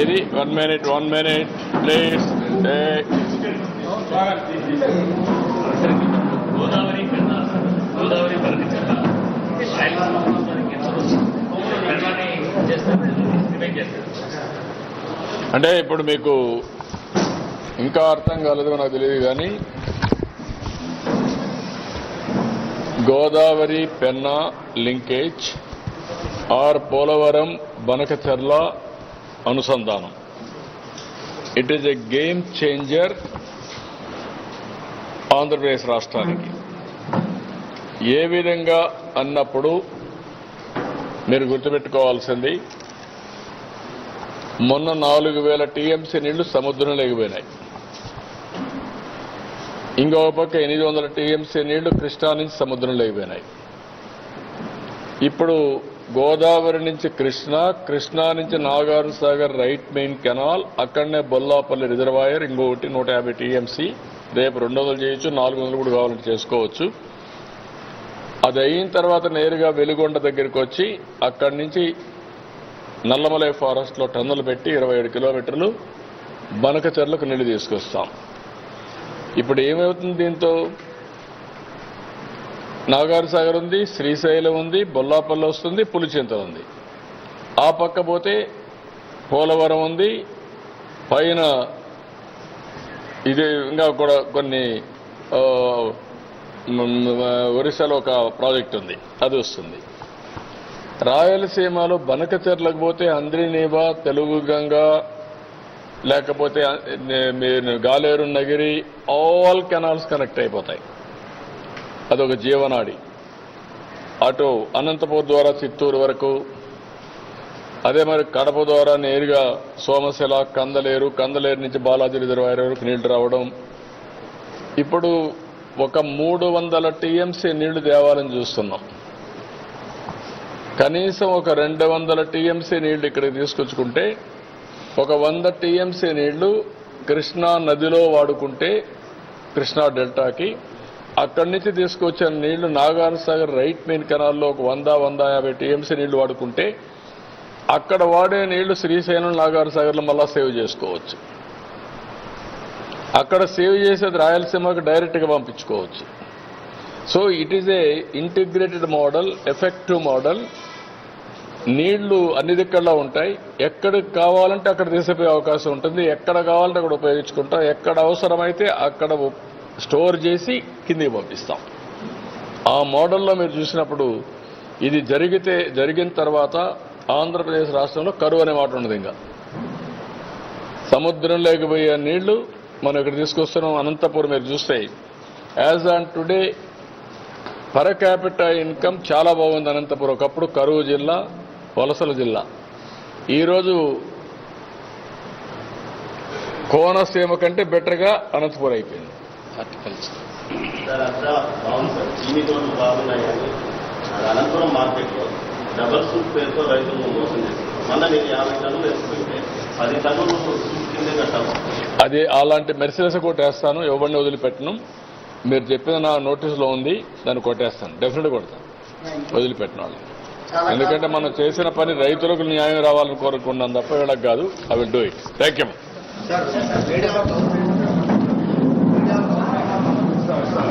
ఏది one minute one minute please Godavari Godavari అంటే ఇప్పుడు మీకు ఇంకా అర్థం కాలేదు నాకు తెలియదు కానీ గోదావరి పెన్నా లింకేజ్ ఆర్ పోలవరం బనకచర్ల అనుసంధానం. It is a game changer Andhra Pradesh రాష్ట్రానికి. ఏ విధంగా అన్నప్పుడు మీరు గుర్తుపెట్టుకోవాల్సింది మొన్న నాలుగు వేల టీఎంసీ నీళ్ళు సముద్రంలో ఎగిపోయినాయి ఇంకొక పక్క ఎనిమిది వందల టీఎంసీ నీళ్ళు కృష్ణా నుంచి సముద్రంలో ఎగిపోయినాయి ఇప్పుడు గోదావరి నుంచి కృష్ణా కృష్ణా నుంచి Nagarjuna Sagar right main canal అక్కడనే బొల్లాపల్లి రిజర్వాయర్ ఇంకొకటి నూట యాభై టీఎంసీ. రేపు రెండు వందలు చేయొచ్చు నాలుగు వందలు కూడా కావాలంటే చేసుకోవచ్చు. అది అయిన తర్వాత నేరుగా వెలుగొండ దగ్గరికి వచ్చి అక్కడి నుంచి నల్లమలై ఫారెస్ట్లో టన్నులు పెట్టి ఇరవై ఏడు కిలోమీటర్లు బనకచెర్లకు నీళ్ళు తీసుకొస్తాం. ఇప్పుడు ఏమవుతుంది దీంతో? నాగార్ సాగర్ ఉంది శ్రీశైలం ఉంది బొల్లాపల్లి వస్తుంది పులిచింత ఉంది. ఆ పక్క పోతే పోలవరం ఉంది పైన ఇది ఇంకా కూడా కొన్ని ఒరిస్సాలో ఒక ప్రాజెక్ట్ ఉంది అది వస్తుంది. రాయలసీమలో బనకచెర్లకు పోతే అంద్రినీవ తెలుగు గంగ లేకపోతే Galeru Nagari all canals connect అయిపోతాయి. అదొక జీవనాడి. అటు అనంతపూర్ ద్వారా చిత్తూరు వరకు అదే మరి కడప ద్వారా నేరుగా సోమశిల కందలేరు కందలేరు నుంచి బాలాజీ రిజర్వాయర్ వరకు నీళ్ళు రావడం. ఇప్పుడు ఒక మూడు వందల టీఎంసీ నీళ్ళు తేవాలని చూస్తున్నాం. కనీసం ఒక రెండు వందల టీఎంసీ నీళ్ళు ఇక్కడికి తీసుకొచ్చుకుంటే ఒక వంద టీఎంసీ నీళ్ళు కృష్ణా నదిలో వాడుకుంటే కృష్ణా డెల్టాకి అక్కడి నుంచి తీసుకొచ్చిన నీళ్ళు నాగార్ సాగర్ రైట్ మెయిన్ కెనాల్లో ఒక వంద వంద యాభై టీఎంసీ నీళ్ళు వాడుకుంటే అక్కడ వాడే నీళ్ళు శ్రీశైలం నాగార్ సాగర్లో మళ్ళా సేవ్ చేసుకోవచ్చు. అక్కడ సేవ్ చేసేది రాయలసీమకు డైరెక్ట్గా పంపించుకోవచ్చు. So it is a integrated model effective model నీళ్ళు అన్ని దిక్కల్లో ఉంటాయి. ఎక్కడికి కావాలంటే అక్కడ తీసిపోయే అవకాశం ఉంటుంది. ఎక్కడ కావాలంటే అక్కడ ఉపయోగించుకుంటాం ఎక్కడ అవసరమైతే అక్కడ స్టోర్ చేసి కిందికి పంపిస్తాం. ఆ మోడల్లో మీరు చూసినప్పుడు ఇది జరిగితే జరిగిన తర్వాత ఆంధ్రప్రదేశ్ రాష్ట్రంలో కరువు అనే మాట ఉండదు ఇంకా. సముద్రం లేకపోయే నీళ్ళు మనం ఇక్కడ తీసుకొస్తున్నాం. అనంతపురం మీరు చూస్తే as on today per capital income చాలా బాగుంది అనంతపురం. ఒకప్పుడు కరువు జిల్లా వలసల జిల్లా. ఈరోజు కోనసీమ కంటే బెటర్గా అనంతపురం అయిపోయింది. అనంతపురం మార్కెట్లో డబల్ సూట్ పేరుతో రైతులను మోసం చేస్తారు నేను యాభై టన్నులు వేసుకుంటే పది టన్నులు సూట్ కిందే కట్టాలి అది అలాంటి మెర్సిడెస్ కొట్టేస్తాను ఎవరిని వదిలిపెట్టను మీరు చెప్పిన నా నోటీసులో ఉంది దాన్ని కొట్టేస్తాను డెఫినెట్ కొడతాను వదిలిపెట్టిన వాళ్ళు ఎందుకంటే మనం చేసిన పని రైతులకు న్యాయం రావాలని కోరుకున్నాం తప్ప వీళ్ళకి కాదు I will do it thank you